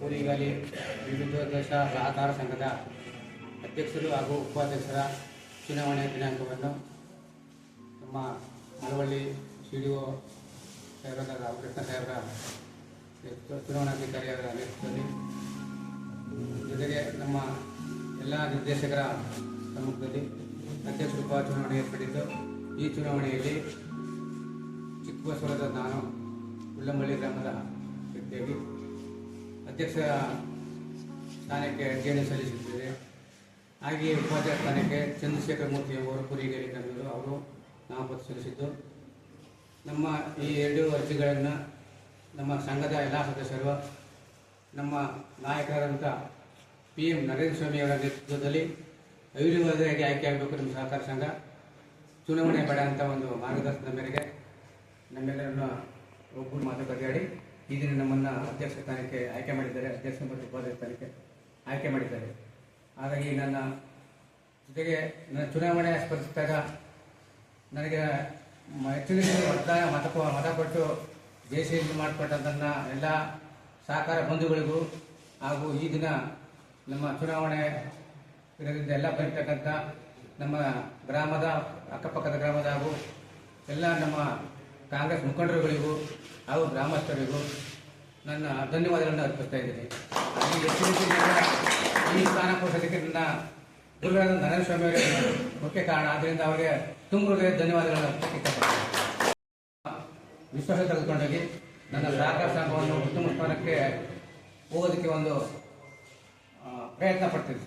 ಕುರಿಗಾಲಿ ವಿವಿಧೋದ್ದೇಶ ಸಹಕಾರ ಸಂಘದ ಅಧ್ಯಕ್ಷರು ಹಾಗೂ ಉಪಾಧ್ಯಕ್ಷರ ಚುನಾವಣೆ ದಿನಾಂಕವನ್ನು ನಮ್ಮ ಮಳವಳ್ಳಿ ಸಿ ಡಿ ಒ ಸಾಹೇಬ್ರ ರಾಮಕೃಷ್ಣ ಸಾಹೇಬರ ಚುನಾವಣಾಧಿಕಾರಿಯವರ ನೇತೃತ್ವದಲ್ಲಿ, ಜೊತೆಗೆ ನಮ್ಮ ಎಲ್ಲ ನಿರ್ದೇಶಕರ ಸಮ್ಮುಖದಲ್ಲಿ ಅಧ್ಯಕ್ಷರು ಉಪ ಚುನಾವಣೆ ಏರ್ಪಟ್ಟಿದ್ದು, ಈ ಚುನಾವಣೆಯಲ್ಲಿ ಚಿಕ್ಕಬಸವರದ ನಾನು ಉಳ್ಳಂಬಳ್ಳಿ ಗ್ರಾಮದ ಅಧ್ಯಕ್ಷ ಸ್ಥಾನಕ್ಕೆ ಅರ್ಜಿಯನ್ನು ಸಲ್ಲಿಸಿದ್ದೇವೆ. ಹಾಗೆಯೇ ಉಪಾಧ್ಯಕ್ಷ ಸ್ಥಾನಕ್ಕೆ ಚಂದ್ರಶೇಖರ ಮೂರ್ತಿ ಅವರು ಕುರಿಗೇರಿ ಕನ್ನಡ ಅವರು ನಾಮಪತ್ರ ಸಲ್ಲಿಸಿದ್ದು. ನಮ್ಮ ಈ ಎರಡು ಅರ್ಜಿಗಳನ್ನು ನಮ್ಮ ಸಂಘದ ಎಲ್ಲ ಸದಸ್ಯರು, ನಮ್ಮ ನಾಯಕರಾದಂಥ ಪಿ ಎಂ ನರೇಂದ್ರ ಸ್ವಾಮಿಯವರ ನೇತೃತ್ವದಲ್ಲಿ ಅವಿರೋಧವಾಗಿ ಆಯ್ಕೆಯಾಗಬೇಕು ನಮ್ಮ ಸಹಕಾರ ಸಂಘ. ಚುನಾವಣೆ ಬೇಡ ಅಂತ ಒಂದು ಮಾರ್ಗದರ್ಶನದ ಮೇರೆಗೆ ನಮ್ಮೆಲ್ಲರನ್ನು ಒಬ್ಬರು ಮಾತುಕತೆ ಈ ದಿನ ನಮ್ಮನ್ನು ಅಧ್ಯಕ್ಷ ಸ್ಥಾನಕ್ಕೆ ಆಯ್ಕೆ ಮಾಡಿದ್ದಾರೆ, ಅಧ್ಯಕ್ಷ ಮತ್ತು ಉಪಾಧ್ಯಕ್ಷ ಸ್ಥಾನಕ್ಕೆ ಆಯ್ಕೆ ಮಾಡಿದ್ದಾರೆ. ಹಾಗಾಗಿ ನನ್ನ ಜೊತೆಗೆ ನನ್ನ ಚುನಾವಣೆ ಸ್ಪರ್ಧಿಸಿದಾಗ ನನಗೆ ಹೆಚ್ಚಿನ ಮತ ಮತ ಮತ ಕೊಟ್ಟು ದೇಶದಲ್ಲಿ ಮಾಡಿಕೊಟ್ಟಂತ ಎಲ್ಲ ಸಹಕಾರ ಬಂಧುಗಳಿಗೂ ಹಾಗೂ ಈ ದಿನ ನಮ್ಮ ಚುನಾವಣೆ ಇದರಿಂದ ಎಲ್ಲ ಬರೀತಕ್ಕಂಥ ನಮ್ಮ ಗ್ರಾಮದ, ಅಕ್ಕಪಕ್ಕದ ಗ್ರಾಮದ ಹಾಗೂ ಎಲ್ಲ ನಮ್ಮ ಕಾಂಗ್ರೆಸ್ ಮುಖಂಡರುಗಳಿಗೂ ಹಾಗೂ ಗ್ರಾಮಸ್ಥರಿಗೂ ನನ್ನ ಧನ್ಯವಾದಗಳನ್ನು ಅರ್ಪಿಸ್ತಾ ಇದ್ದೀನಿ. ಈ ಸ್ಥಾನ ಕೊಡಿಸೋದಕ್ಕೆ ನನ್ನ ಗುರುಗಳಾದ ನರೇಂದ್ರ ಸ್ವಾಮಿ ಅವರೇ ಮುಖ್ಯ ಕಾರಣ. ಆದ್ದರಿಂದ ಅವರಿಗೆ ತುಂಬ ಧನ್ಯವಾದಗಳನ್ನು ಇಷ್ಟಪಡ್ತೀನಿ. ವಿಶ್ವಾಸ ತೆಗೆದುಕೊಂಡೋಗಿ ನನ್ನ ಸಹಕಾರ ಸಂಘವನ್ನು ಉತ್ತಮ ಸ್ಥಾನಕ್ಕೆ ಹೋಗೋದಕ್ಕೆ ಒಂದು ಪ್ರಯತ್ನ ಪಡ್ತೀನಿ.